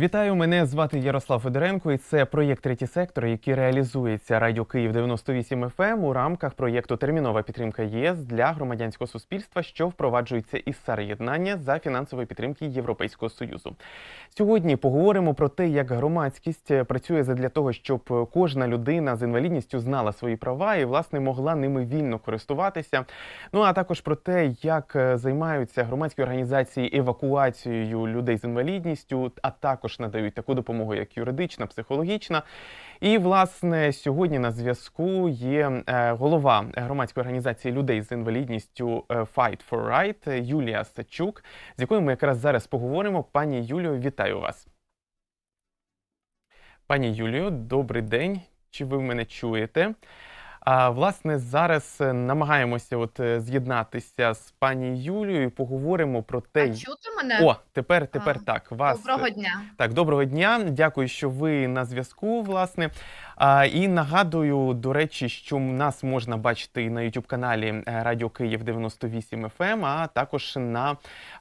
Вітаю, мене звати Ярослав Федоренко, і це проєкт третій сектор, який реалізується Радіо Київ 98 FM ем у рамках проєкту Термінова підтримка ЄС для громадянського суспільства, що впроваджується із єднання за фінансової підтримки Європейського союзу. Сьогодні поговоримо про те, як громадськість працює задля того, щоб кожна людина з інвалідністю знала свої права і власне могла ними вільно користуватися. Ну а також про те, як займаються громадські організації евакуацією людей з інвалідністю, а також надають таку допомогу, як юридична, психологічна. І власне сьогодні на зв'язку є е, голова громадської організації людей з інвалідністю е, Fight for Right Юлія Сачук, з якою ми якраз зараз поговоримо. Пані Юлію, вітаю вас. Пані Юлію, добрий день. Чи ви мене чуєте? А власне зараз е, намагаємося от е, з'єднатися з пані Юлією. і Поговоримо про те, А чути мене? о тепер, тепер А, так. Вас Доброго дня. так, доброго дня. Дякую, що ви на зв'язку. Власне, і нагадую, до речі, що нас можна бачити на youtube каналі Радіо Київ 98 FM, ем, а також на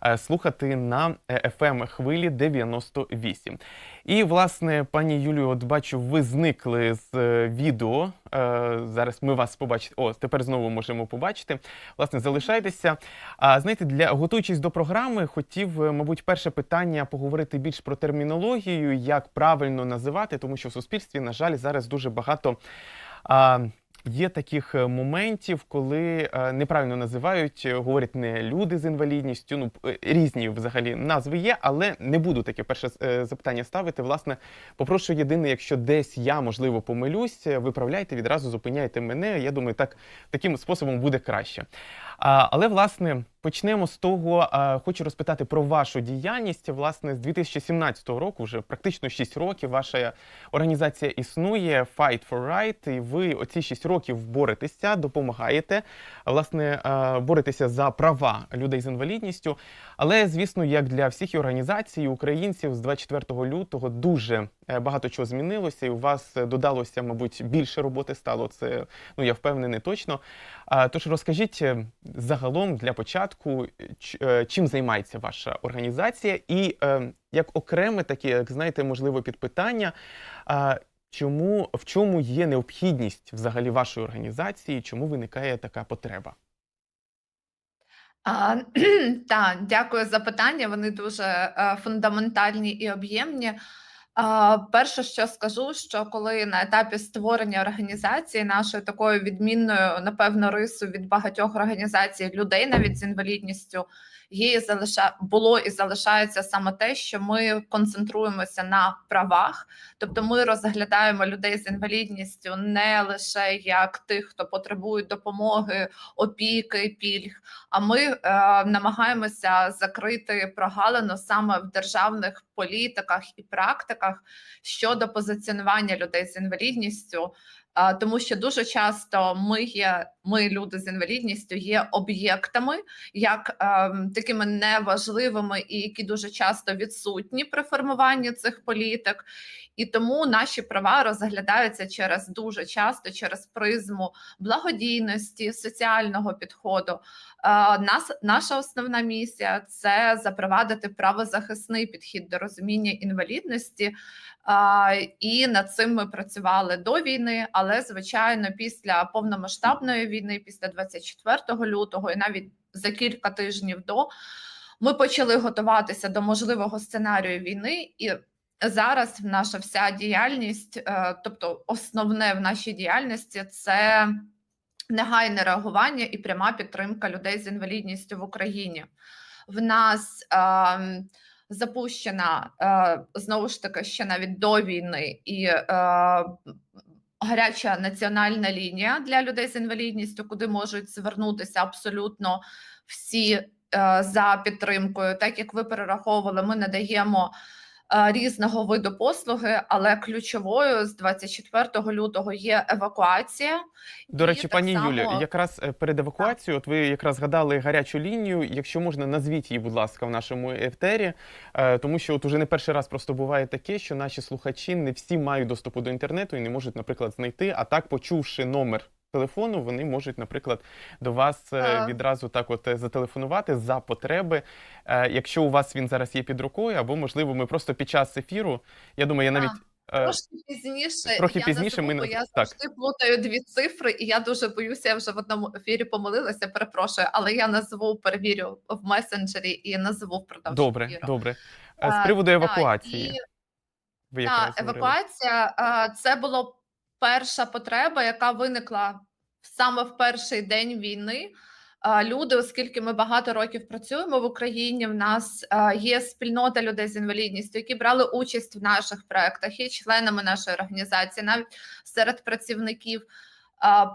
е, слухати на fm хвилі 98. І власне, пані Юлію, от бачу, ви зникли з е, відео. Е, Зараз ми вас побачимо. О, тепер знову можемо побачити. Власне, залишайтеся. А знаєте, для готуючись до програми, хотів, е, мабуть, перше питання поговорити більш про термінологію, як правильно називати, тому що в суспільстві, на жаль, зараз дуже багато. А, Є таких е, моментів, коли е, неправильно називають, е, говорять не люди з інвалідністю. Ну різні взагалі назви є, але не буду таке перше запитання ставити. Власне, попрошу єдине, якщо десь я можливо помилюсь, виправляйте відразу, зупиняйте мене. Я думаю, так таким способом буде краще. А, але власне почнемо з того. Хочу розпитати про вашу діяльність. Власне, з 2017 року, вже практично 6 років, ваша організація існує Fight for Right, і ви оці 6 років боретеся, допомагаєте, власне, боретеся за права людей з інвалідністю. Але, звісно, як для всіх організацій, українців з 24 лютого дуже багато чого змінилося, і у вас е, додалося, мабуть, більше роботи стало. Це ну я впевнений точно. Тож розкажіть е, загалом для початку, е, чим займається ваша організація, і е, як окреме таке, як знаєте, можливо, підпитання. Чому в чому є необхідність взагалі вашої організації? Чому виникає така потреба? А, та, дякую за питання. Вони дуже е, фундаментальні і об'ємні. Перше, що скажу, що коли на етапі створення організації нашою такою відмінною, напевно, рису від багатьох організацій людей, навіть з інвалідністю, є залиша... було і залишається саме те, що ми концентруємося на правах, тобто ми розглядаємо людей з інвалідністю не лише як тих, хто потребує допомоги, опіки, пільг. А ми е, намагаємося закрити прогалину саме в державних політиках і практиках щодо позиціонування людей з інвалідністю. Тому що дуже часто ми є, ми, люди з інвалідністю, є об'єктами, як е, такими неважливими і які дуже часто відсутні при формуванні цих політик. І тому наші права розглядаються через дуже часто через призму благодійності, соціального підходу. Е, Нас наша основна місія це запровадити правозахисний підхід до розуміння інвалідності. І над цим ми працювали до війни, але звичайно, після повномасштабної війни, після 24 лютого, і навіть за кілька тижнів до ми почали готуватися до можливого сценарію війни і. Зараз наша вся діяльність, е, тобто основне в нашій діяльності, це негайне реагування і пряма підтримка людей з інвалідністю в Україні. В нас е, запущена е, знову ж таки ще навіть до війни і е, гаряча національна лінія для людей з інвалідністю, куди можуть звернутися абсолютно всі е, за підтримкою. Так як ви перераховували, ми надаємо різного виду послуги, але ключовою з 24 лютого є евакуація. До речі, пані само- Юлі, якраз е, перед евакуацією, от ви якраз згадали гарячу лінію. Якщо можна, назвіть її, будь ласка, в нашому етері, е, тому що от уже не перший раз просто буває таке, що наші слухачі не всі мають доступу до інтернету і не можуть, наприклад, знайти. А так, почувши номер телефону, вони можуть, наприклад, до вас е, відразу так от е, зателефонувати за потреби. Е, Якщо у вас він зараз є під рукою, або можливо, ми просто під час ефіру. Я думаю, я навіть. е, Трошки пізніше трохи я пізніше назову, ми бо на- я так. завжди плутаю дві цифри, і я дуже боюся. Я вже в одному ефірі помилилася. Перепрошую, але я назву перевірю в месенджері і назву впродовж Добре, ефіру. добре. Е, З А, приводу та, евакуації. і- ви якраз Так, говорили. евакуація це була перша потреба, яка виникла саме в перший день війни. Люди, оскільки ми багато років працюємо в Україні, в нас є спільнота людей з інвалідністю, які брали участь в наших проектах, є членами нашої організації, навіть серед працівників.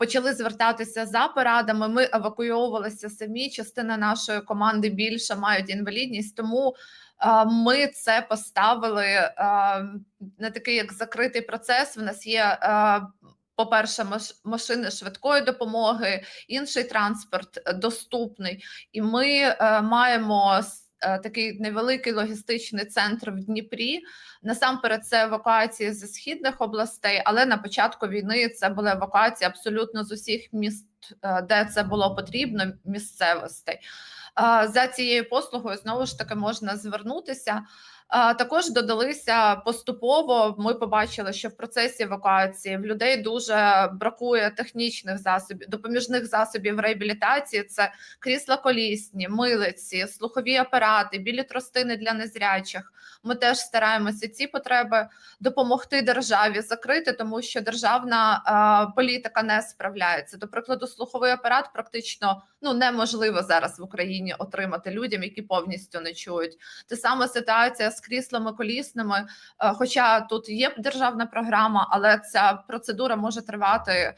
Почали звертатися за порадами. Ми евакуйовувалися самі. Частина нашої команди більше мають інвалідність, тому ми це поставили на такий як закритий процес. В нас є. е, По-перше, машини швидкої допомоги, інший транспорт е, доступний, і ми е, маємо е, такий невеликий логістичний центр в Дніпрі. Насамперед, це евакуації зі східних областей, але на початку війни це була евакуація абсолютно з усіх міст, е, де це було потрібно, місцевостей. За цією послугою знову ж таки можна звернутися. Також додалися поступово. Ми побачили, що в процесі евакуації в людей дуже бракує технічних засобів, допоміжних засобів реабілітації. Це крісла колісні, милиці, слухові апарати, білі тростини для незрячих. Ми теж стараємося ці потреби допомогти державі закрити, тому що державна політика не справляється. До прикладу, слуховий апарат практично ну неможливо зараз в Україні отримати людям, які повністю не чують. Те саме ситуація з кріслами колісними. е, Хоча тут є державна програма, але ця процедура може тривати.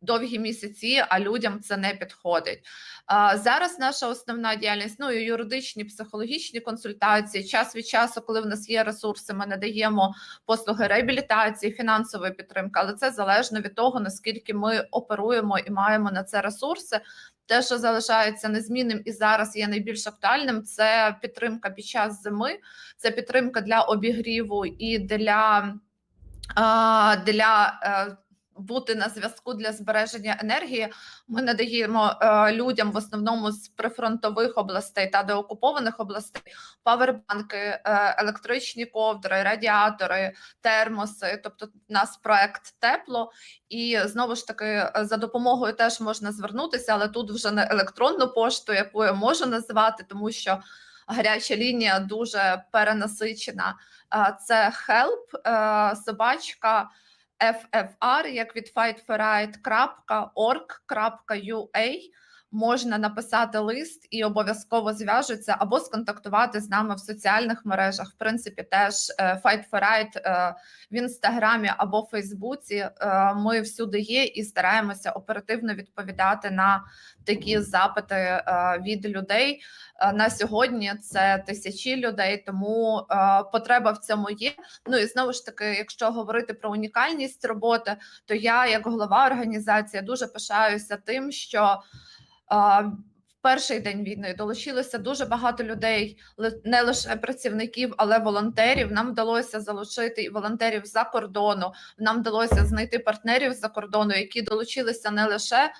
Довгі місяці, а людям це не підходить. А, Зараз наша основна діяльність ну і юридичні, психологічні консультації. Час від часу, коли в нас є ресурси, ми надаємо послуги реабілітації, фінансової підтримки, але це залежно від того, наскільки ми оперуємо і маємо на це ресурси. Те, що залишається незмінним і зараз є найбільш актуальним, це підтримка під час зими, це підтримка для обігріву і для, для е, бути на зв'язку для збереження енергії. Ми надаємо е, людям в основному з прифронтових областей та деокупованих областей павербанки, е, електричні ковдри, радіатори, термоси. Тобто, у нас проект тепло, і знову ж таки е, за допомогою теж можна звернутися, але тут вже не електронну пошту, яку я можу називати, тому що гаряча лінія дуже перенасичена. Це help, собачка. FFR, як від fightforright.org.ua можна написати лист і обов'язково зв'яжуться або сконтактувати з нами в соціальних мережах. В принципі, теж е, Fight for Right е, в інстаграмі або Фейсбуці. Е, Ми всюди є і стараємося оперативно відповідати на такі запити від людей. На сьогодні це тисячі людей, тому потреба в цьому є. Ну і знову ж таки, якщо говорити про унікальність роботи, то я, як голова організації, дуже пишаюся тим, що в перший день війни долучилося дуже багато людей, не лише працівників, але волонтерів. Нам вдалося залучити волонтерів за кордону. Нам вдалося знайти партнерів за кордону, які долучилися не лише.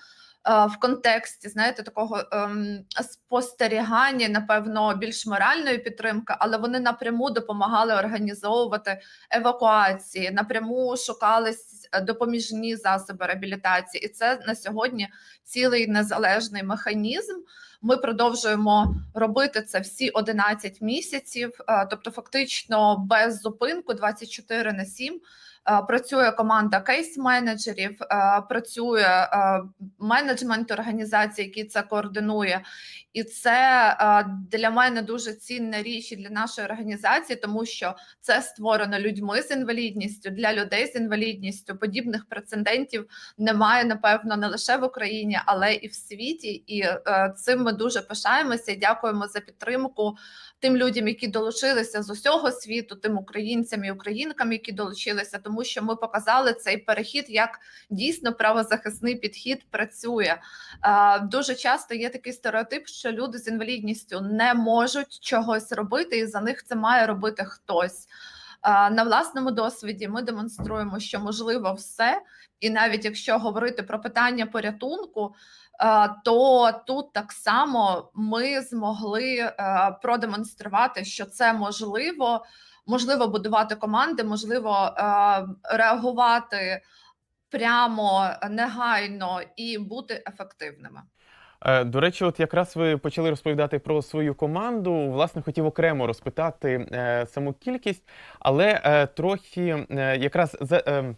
В контексті знаєте такого ем, спостерігання, напевно, більш моральної підтримки, але вони напряму допомагали організовувати евакуації, напряму шукали с- допоміжні засоби реабілітації, і це на сьогодні цілий незалежний механізм. Ми продовжуємо робити це всі 11 місяців, е, тобто фактично без зупинку 24 на 7. Е, Працює команда кейс-менеджерів, е, працює е, менеджмент організації, який це координує. І це е, для мене дуже цінна річ і для нашої організації, тому що це створено людьми з інвалідністю для людей з інвалідністю. Подібних прецедентів немає, напевно, не лише в Україні, але і в світі. І е, цим ми дуже пишаємося і дякуємо за підтримку тим людям, які долучилися з усього світу, тим українцям і українкам, які долучилися, тому що ми показали цей перехід, як дійсно правозахисний підхід працює. Е, Дуже часто є такий стереотип, що люди з інвалідністю не можуть чогось робити, і за них це має робити хтось. На власному досвіді ми демонструємо, що можливо все, і навіть якщо говорити про питання порятунку, то тут так само ми змогли продемонструвати, що це можливо, можливо будувати команди, можливо реагувати прямо негайно і бути ефективними. Е, До речі, от якраз ви почали розповідати про свою команду. Власне, хотів окремо розпитати е, саму кількість, але е, трохи якраз за.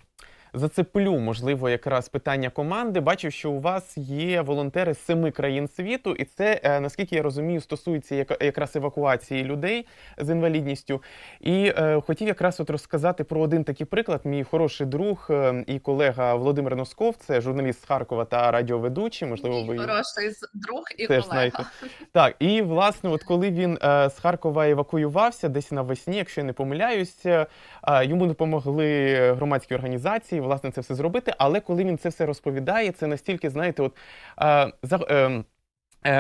Зацеплю, можливо, якраз питання команди. Бачу, що у вас є волонтери з семи країн світу, і це, е, наскільки я розумію, стосується якраз евакуації людей з інвалідністю. І е, хотів якраз от розказати про один такий приклад. Мій хороший друг е, і колега Володимир Носков, це журналіст з Харкова та радіоведучий. Можливо, Мій ви хороший друг і Теж колега. знаєте. Так, і власне, от коли він е, з Харкова евакуювався десь навесні, якщо я не помиляюся, е, йому допомогли громадські організації, власне, це все зробити. Але коли він це все розповідає, це настільки, знаєте, от е, за. Е,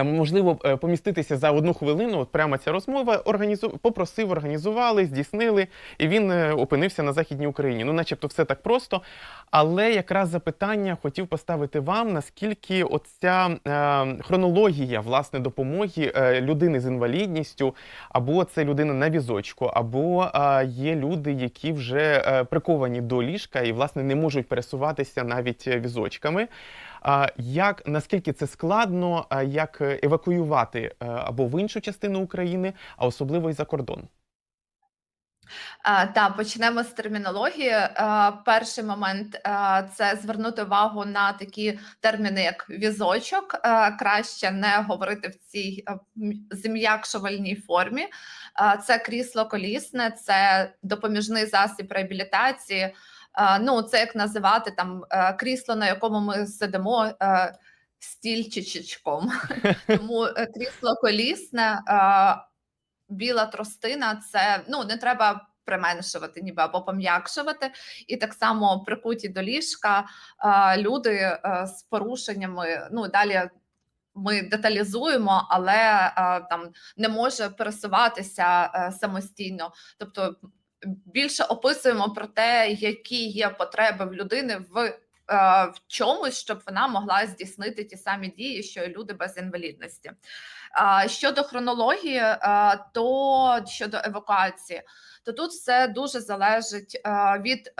Можливо, е, поміститися за одну хвилину. От прямо ця розмова організу... попросив, організували, здійснили, і він е, опинився на західній Україні. Ну, начебто, все так просто. Але якраз запитання хотів поставити вам: наскільки оця е, хронологія власне допомоги е, людини з інвалідністю, або це людина на візочку, або е, є люди, які вже е, приковані до ліжка і власне не можуть пересуватися навіть е, візочками. Як наскільки це складно, як е, евакуювати е, або в іншу частину України, а особливо і за кордон? Та почнемо з термінології. Перший момент це звернути увагу на такі терміни, як візочок. Краще не говорити в цій а, зм'якшувальній формі. Це крісло колісне, це допоміжний засіб реабілітації. А, ну, це як називати там е, крісло, на якому ми сидимо. е, Стільчичком. Тому е, крісло колісне, е, біла тростина це ну не треба применшувати, ніби або пом'якшувати. І так само прикуті до ліжка е, люди е, з порушеннями. Ну далі ми деталізуємо, але е, там не може пересуватися е, самостійно. Тобто більше описуємо про те, які є потреби в людини в. е, В чомусь, щоб вона могла здійснити ті самі дії, що і люди без інвалідності. Щодо хронології, то щодо евакуації, то тут все дуже залежить від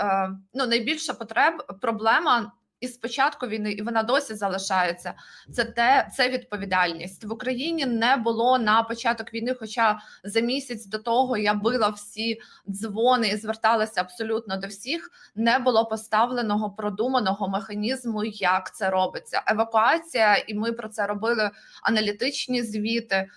ну, найбільша потреб, проблема із початку війни, і вона досі залишається. Це те, це відповідальність в Україні. Не було на початок війни. Хоча за місяць до того я била всі дзвони і зверталася абсолютно до всіх. Не було поставленого продуманого механізму, як це робиться. Евакуація, і ми про це робили аналітичні звіти.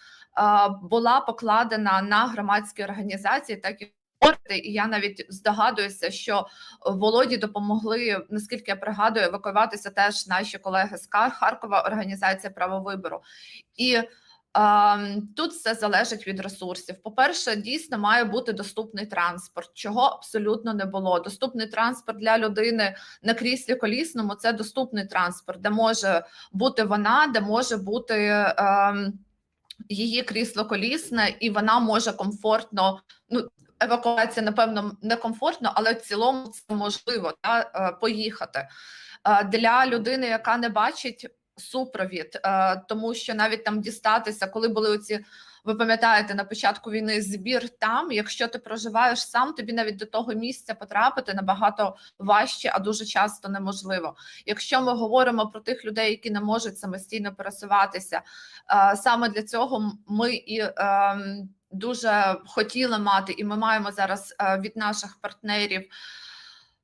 Була покладена на громадські організації, так і спорти. І я навіть здогадуюся, що Володі допомогли, наскільки я пригадую, евакуюватися теж наші колеги з Харкова, організація право вибору. І е, тут все залежить від ресурсів. По-перше, дійсно має бути доступний транспорт, чого абсолютно не було. Доступний транспорт для людини на кріслі колісному це доступний транспорт, де може бути вона, де може бути. Е, Її крісло колісне, і вона може комфортно. Ну, евакуація, напевно, некомфортно, але в цілому це можливо та, е, поїхати. Е, Для людини, яка не бачить супровід, е, тому що навіть там дістатися, коли були оці, ви пам'ятаєте, на початку війни збір там, якщо ти проживаєш сам, тобі навіть до того місця потрапити набагато важче, а дуже часто неможливо. Якщо ми говоримо про тих людей, які не можуть самостійно пересуватися, саме для цього ми і ем, дуже хотіли мати, і ми маємо зараз е, від наших партнерів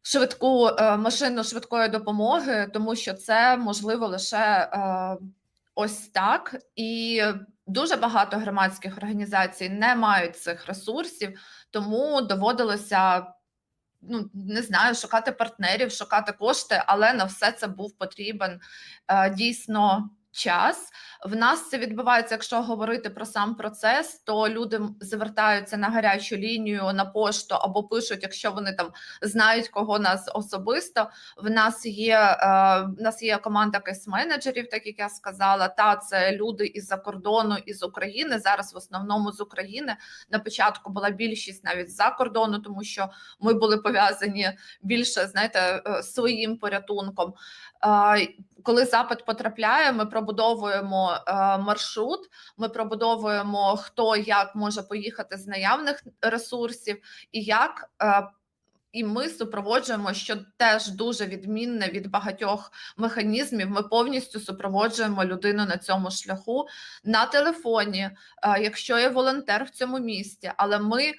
швидку е, машину швидкої допомоги, тому що це можливо лише е, ось так. І дуже багато громадських організацій не мають цих ресурсів, тому доводилося. Ну, не знаю, шукати партнерів, шукати кошти, але на все це був потрібен дійсно час. В нас це відбувається, якщо говорити про сам процес, то люди звертаються на гарячу лінію, на пошту або пишуть, якщо вони там знають кого нас особисто. В нас є е, в нас є команда кейс-менеджерів, так як я сказала. Та це люди із-за кордону, із України. Зараз в основному з України. На початку була більшість навіть з-за кордону, тому що ми були пов'язані більше, знаєте, е, своїм порятунком. Е, Коли запит потрапляє, ми пробудовуємо е, маршрут, ми пробудовуємо хто як може поїхати з наявних ресурсів, і як. е, І ми супроводжуємо, що теж дуже відмінне від багатьох механізмів. Ми повністю супроводжуємо людину на цьому шляху на телефоні, е, якщо є волонтер в цьому місті, але ми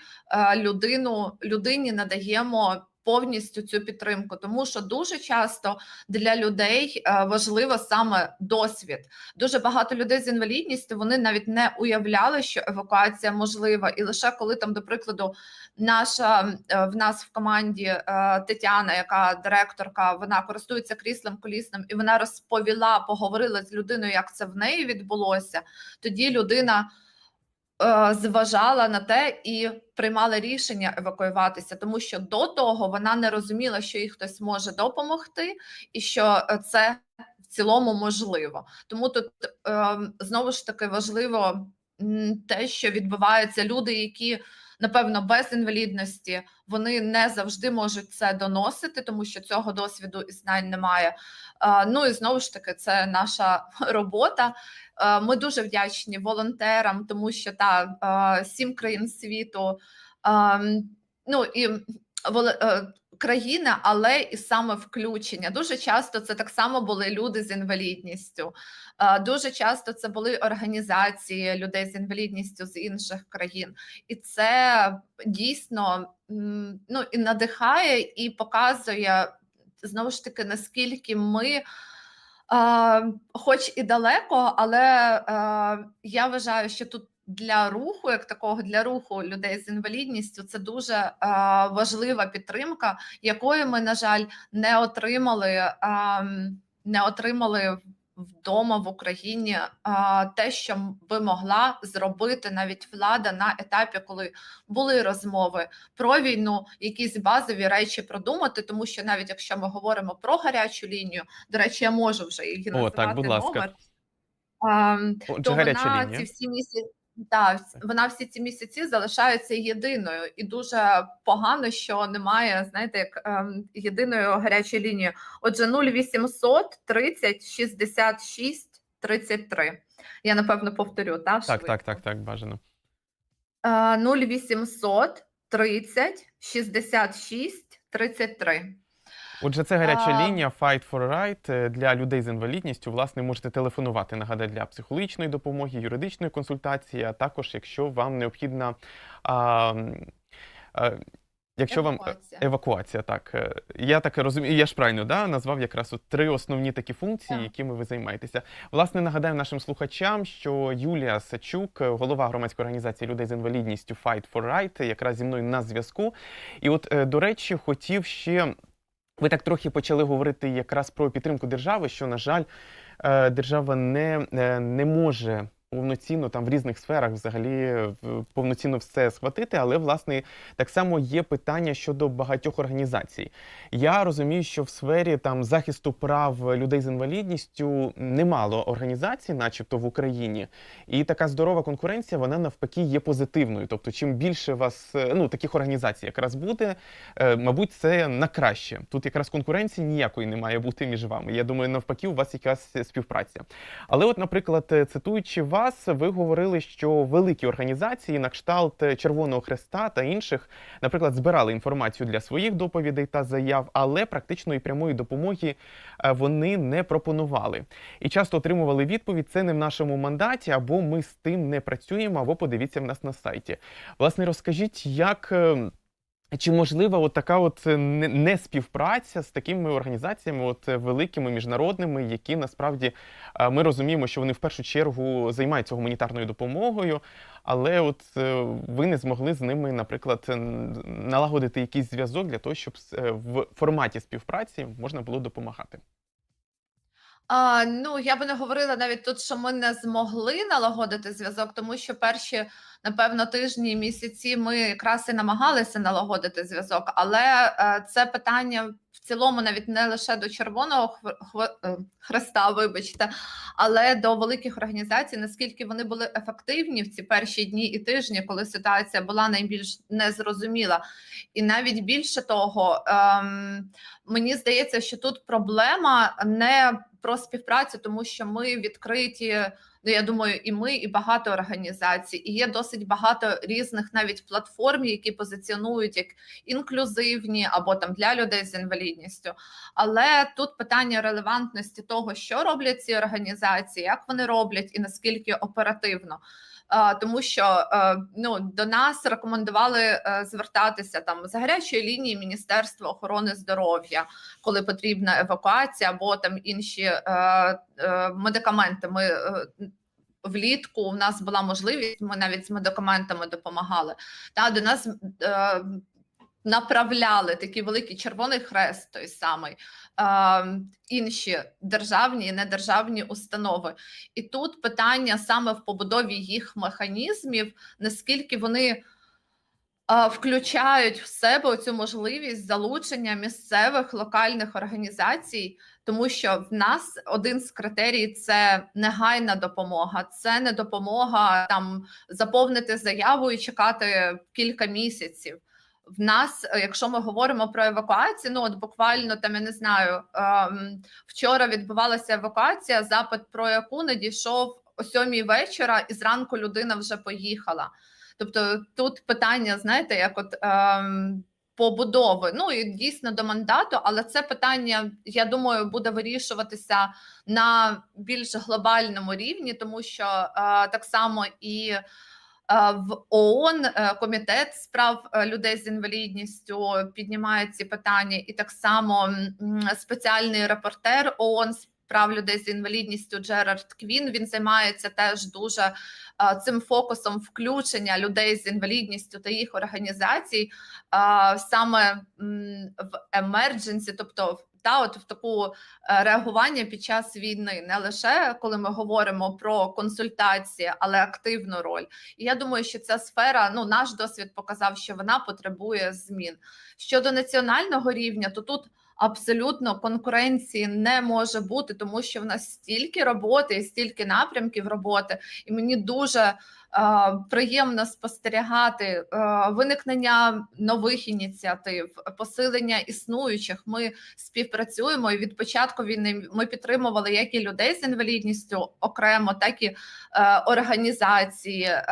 людину людині надаємо повністю цю підтримку, тому що дуже часто для людей е, важливо саме досвід. Дуже багато людей з інвалідністю вони навіть не уявляли, що евакуація можлива, і лише коли там, до прикладу, наша е, в нас в команді е, Тетяна, яка директорка, вона користується кріслом колісним, і вона розповіла, поговорила з людиною, як це в неї відбулося. Тоді людина зважала на те і приймала рішення евакуюватися, тому що до того вона не розуміла, що їй хтось може допомогти, і що е, це в цілому можливо. Тому тут е, знову ж таки важливо те, що відбуваються люди, які напевно без інвалідності, вони не завжди можуть це доносити, тому що цього досвіду і знань немає. Ну і знову ж таки, це наша робота. Ми дуже вдячні волонтерам, тому що та сім країн світу. Ну і е, але і саме включення. Дуже часто це так само були люди з інвалідністю. Е, Дуже часто це були організації людей з інвалідністю з інших країн, і це дійсно ну і надихає, і показує знову ж таки, наскільки ми. А, хоч і далеко, але а, я вважаю, що тут для руху, як такого для руху людей з інвалідністю, це дуже важлива підтримка, якої ми, на жаль, не отримали, а, не отримали вдома в Україні. Те, що би могла зробити навіть влада на етапі, коли були розмови про війну, якісь базові речі продумати, тому що навіть якщо ми говоримо про гарячу лінію, до речі, я можу вже її О, так, будь ласка. номер. Отже, то вона лінія. ці всі місяці. Так, вона всі ці місяці залишається єдиною, і дуже погано, що немає, знаєте, як ем, єдиної гарячої лінії. Отже, 0800 30 66 33. Я напевно повторю, так? Так, так, так, так, бажано. Е, 0800 30 66 33. Отже, це гаряча А, лінія Fight for Right е, для людей з інвалідністю. Власне, можете телефонувати, нагадаю, для психологічної допомоги, юридичної консультації, а також якщо вам необхідна. А, а, Якщо вам е, Евакуація. евакуація, так Е, я так розумію, я ж правильно да, назвав якраз от три основні такі функції, Так. якими ви займаєтеся. Власне, нагадаю нашим слухачам, що Юлія Сачук, е, голова громадської організації людей з інвалідністю Fight for Right, якраз зі мною на зв'язку. І от, е, до речі, хотів ще. Ви так трохи почали говорити якраз про підтримку держави, що, на жаль, е, держава не, е, не може повноцінно там в різних сферах взагалі повноцінно все схватити, але власне так само є питання щодо багатьох організацій. Я розумію, що в сфері там захисту прав людей з інвалідністю немало організацій, начебто в Україні, і така здорова конкуренція, вона навпаки є позитивною. Тобто, чим більше вас е, ну таких організацій якраз буде, е, мабуть, це на краще. Тут якраз конкуренції ніякої не має бути між вами. Я думаю, навпаки, у вас якась співпраця. Але, от, наприклад, е, цитуючи вас, ви говорили, що великі організації на кшталт Червоного Хреста та інших, наприклад, збирали інформацію для своїх доповідей та заяв, але практичної прямої допомоги е, вони не пропонували. І часто отримували відповідь: це не в нашому мандаті, або ми з тим не працюємо, або подивіться в нас на сайті. Власне, розкажіть, як. Чи можлива така от е, не, співпраця з такими організаціями, от е, великими міжнародними, які насправді е, ми розуміємо, що вони в першу чергу займаються гуманітарною допомогою, але от ви не змогли з ними, наприклад, налагодити якийсь зв'язок для того, щоб в форматі співпраці можна було допомагати. А, ну, я би не говорила навіть тут, що ми не змогли налагодити зв'язок, тому що перші, напевно, тижні місяці ми якраз і намагалися налагодити зв'язок, але е, це питання в цілому навіть не лише до Червоного е, Хреста, вибачте, але до великих організацій, наскільки вони були ефективні в ці перші дні і тижні, коли ситуація була найбільш незрозуміла. І навіть більше того, ем, мені здається, що тут проблема не про співпрацю, тому що ми відкриті. Ну, я думаю, і ми, і багато організацій, і є досить багато різних навіть платформ, які позиціонують як інклюзивні або там для людей з інвалідністю. Але тут питання релевантності того, що роблять ці організації, як вони роблять і наскільки оперативно. Тому що е, ну до нас рекомендували е, звертатися там з гарячої лінії Міністерства охорони здоров'я, коли потрібна евакуація або там інші е, медикаменти. Ми влітку у нас була можливість, ми навіть з медикаментами допомагали. Та до нас направляли такий великий червоний хрест, той самий, інші державні і недержавні установи. І тут питання саме в побудові їх механізмів, наскільки вони. Включають в себе цю можливість залучення місцевих локальних організацій, тому що в нас один з критерій це негайна допомога. Це не допомога там заповнити заяву і чекати кілька місяців. В нас, е, якщо ми говоримо про евакуацію, ну от буквально там я не знаю, ем, вчора відбувалася евакуація, запит про яку надійшов о сьомій вечора, і зранку людина вже поїхала. Тобто тут питання, знаєте, як от ем, побудови. Ну і дійсно до мандату, але це питання, я думаю, буде вирішуватися на більш глобальному рівні, тому що е, так само і. Е, В ООН е, комітет з прав е, людей з інвалідністю піднімає ці питання, і так само спеціальний репортер ООН прав людей з інвалідністю Джерард Квін. Він займається теж дуже цим фокусом включення людей з інвалідністю та їх організацій е, саме в емердженсі, тобто та от в таку е, реагування під час війни, не лише коли ми говоримо про консультації, але активну роль. І я думаю, що ця сфера, ну наш досвід показав, що вона потребує змін. Щодо національного рівня, то тут абсолютно конкуренції не може бути, тому що в нас стільки роботи і стільки напрямків роботи, і мені дуже приємно спостерігати е, виникнення нових ініціатив, посилення існуючих. Ми співпрацюємо і від початку війни ми підтримували як і людей з інвалідністю окремо, так і е, організації, е,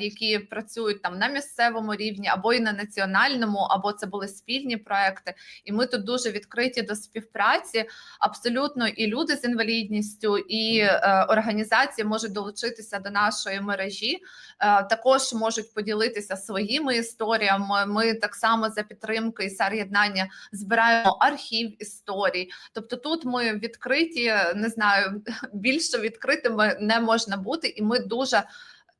які працюють там на місцевому рівні або і на національному, або це були спільні проекти. І ми тут дуже відкриті до співпраці. Абсолютно і люди з інвалідністю, і е, організації можуть долучитися до нашої мережі. Е, також можуть поділитися своїми історіями. Ми так само за підтримки і єднання збираємо архів історій. Тобто, тут ми відкриті, не знаю, більше відкритими не можна бути, і ми дуже.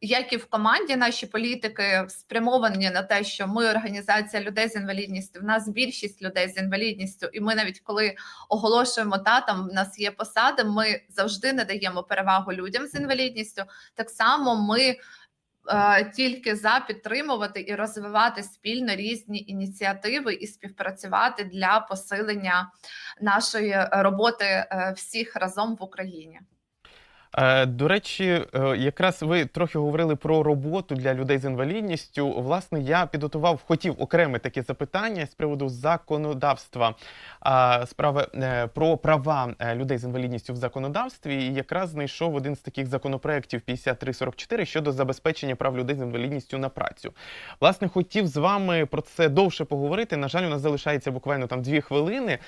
Як і в команді наші політики спрямовані на те, що ми організація людей з інвалідністю. В нас більшість людей з інвалідністю, і ми навіть коли оголошуємо та там в нас є посади, ми завжди надаємо перевагу людям з інвалідністю. Так само ми е, тільки за підтримувати і розвивати спільно різні ініціативи і співпрацювати для посилення нашої роботи е, всіх разом в Україні. Е, До речі, е, якраз ви трохи говорили про роботу для людей з інвалідністю. Власне, я підготував, хотів окреме таке запитання з приводу законодавства справи е, про права людей з інвалідністю в законодавстві. І якраз знайшов один з таких законопроєктів 5344 щодо забезпечення прав людей з інвалідністю на працю. Власне, хотів з вами про це довше поговорити. На жаль, у нас залишається буквально там дві хвилини.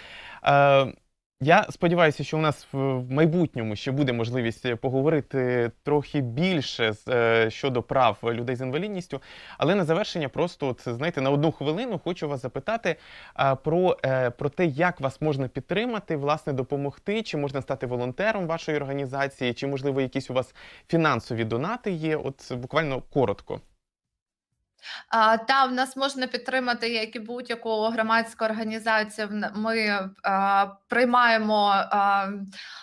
Я сподіваюся, що у нас в майбутньому ще буде можливість е, поговорити трохи більше е, щодо прав людей з інвалідністю. Але на завершення, просто от, знаєте, на одну хвилину хочу вас запитати про, е, про те, як вас можна підтримати, власне, допомогти, чи можна стати волонтером вашої організації, чи можливо якісь у вас фінансові донати є. От буквально коротко. Та в нас можна підтримати як і будь-яку громадську організацію. Ми а, приймаємо а,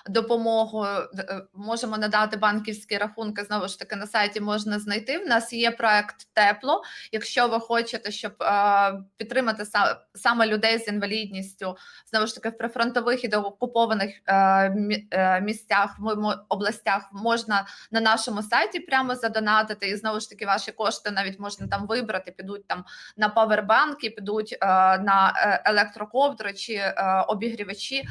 допомогу, е, можемо надати банківські рахунки. Знову ж таки, на сайті можна знайти. В нас є проект Тепло. Якщо ви хочете, щоб а, підтримати са- саме людей з інвалідністю, знову ж таки в прифронтових і деокупованих е, мі- е, місцях в областях можна на нашому сайті прямо задонатити, і знову ж таки ваші кошти навіть можна там вибрати, підуть там на павербанки, підуть е, на е, електроковдри чи е, обігрівачі.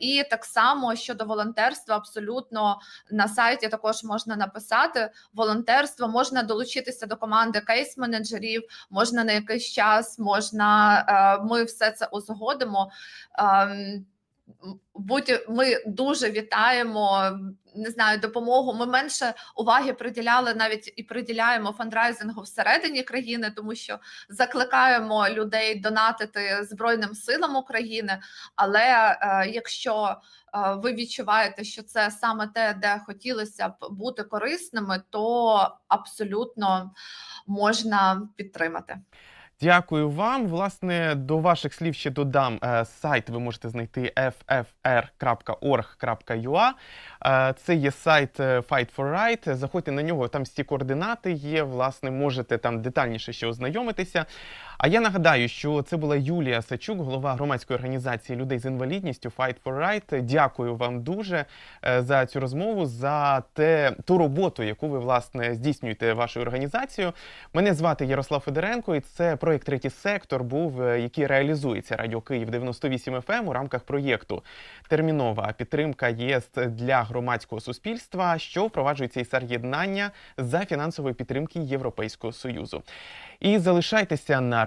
І так само щодо волонтерства, абсолютно на сайті також можна написати волонтерство, можна долучитися до команди кейс-менеджерів, можна на якийсь час, можна ми все це узгодимо. Будь ми дуже вітаємо не знаю допомогу. Ми менше уваги приділяли навіть і приділяємо фандрайзингу всередині країни, тому що закликаємо людей донатити Збройним силам України. Але е, якщо е, ви відчуваєте, що це саме те, де хотілося б бути корисними, то абсолютно можна підтримати. Дякую вам. Власне, до ваших слів ще додам е, сайт. Ви можете знайти ffr.org.ua. Е, Це є сайт е, Fight for Right. Заходьте на нього, там всі координати є. Власне, можете там детальніше ще ознайомитися. А я нагадаю, що це була Юлія Сачук, голова громадської організації людей з інвалідністю Fight for Right. Дякую вам дуже е, за цю розмову, за те ту роботу, яку ви власне здійснюєте вашою організацією. Мене звати Ярослав Федоренко, і це проєкт Третій сектор був, е, який реалізується Радіо Київ 98 FM у рамках проєкту Термінова підтримка ЄС для громадського суспільства, що впроваджується із єднання за фінансової підтримки Європейського союзу. І залишайтеся на